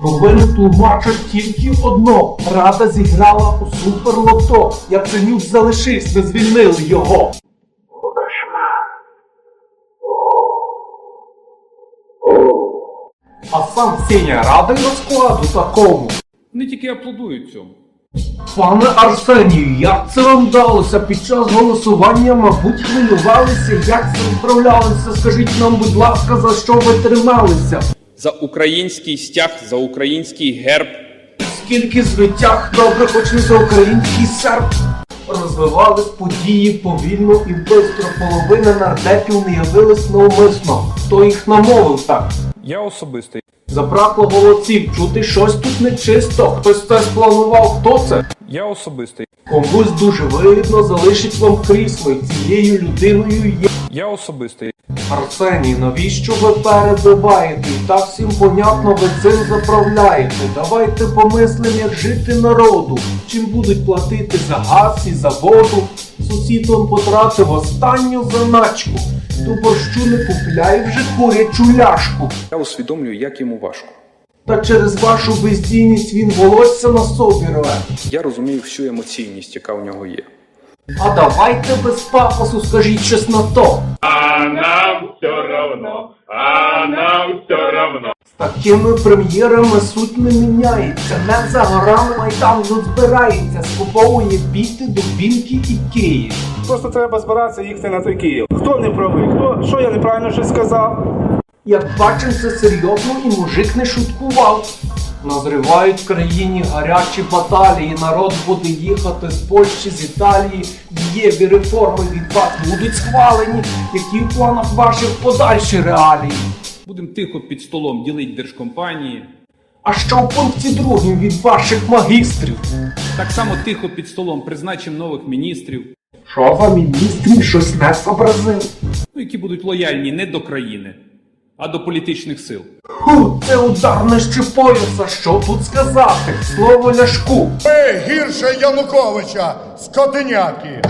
Провину тлумачить тільки одно. Рада зіграла у суперлото. Яценюк залишився, не звільнили його. А сам Сеня радий розкладу такому. Вони тільки аплодують цьому. Пане Арсенію, як це вам вдалося? Під час голосування, мабуть, хвилювалися, як це справлялися? Скажіть нам, будь ласка, за що ви трималися? За український стяг, за український герб. Скільки звитяг добре, хоч не за український серб. Розвивались події повільно і бистро. Половина нардепів не явилась навмисно. Хто їх намовив так? Я особистий. Забракло голосів, чути щось тут нечисто. Хтось це спланував. Хто це? Я особистий. Комусь дуже вигідно залишить вам крісло, і цією людиною є. Я особистий. Арсеній, навіщо ви перебиваєте? Так всім понятно, ви цим заправляєте. Давайте помислимо, як жити народу. Чим будуть платити за газ і за воду. Сусід он потратив останню заначку. Ту борщу не купляй вже курячу ляшку. Я усвідомлюю, як йому важко. Та через вашу бездійність він волосся на собі рве. Я розумію всю емоційність, яка у нього є. А давайте без пафосу скажіть на то. А нам все равно, а нам все равно. З такими прем'єрами суть не міняється. Не за горами майдан тут збирається, скуповує біти, дубінки і Київ. Просто треба збиратися їхати на той Київ. Хто не правий? Хто що я неправильно щось сказав? Як бачимо, це серйозно і мужик не шуткував. Назрівають в країні гарячі баталії, народ буде їхати з Польщі, з Італії. Дієві реформи від вас будуть схвалені. Які в планах ваших подальші реалії? Будемо тихо під столом ділити держкомпанії. А що в пункті другім від ваших магістрів? Так само тихо під столом призначимо нових міністрів, Що вам міністрів щось не зобразив? ну, які будуть лояльні не до країни, а до політичних сил. Ху, це удар нижче пояса. Що тут сказати? Слово ляшку. Ви гірше Януковича, скотиняки!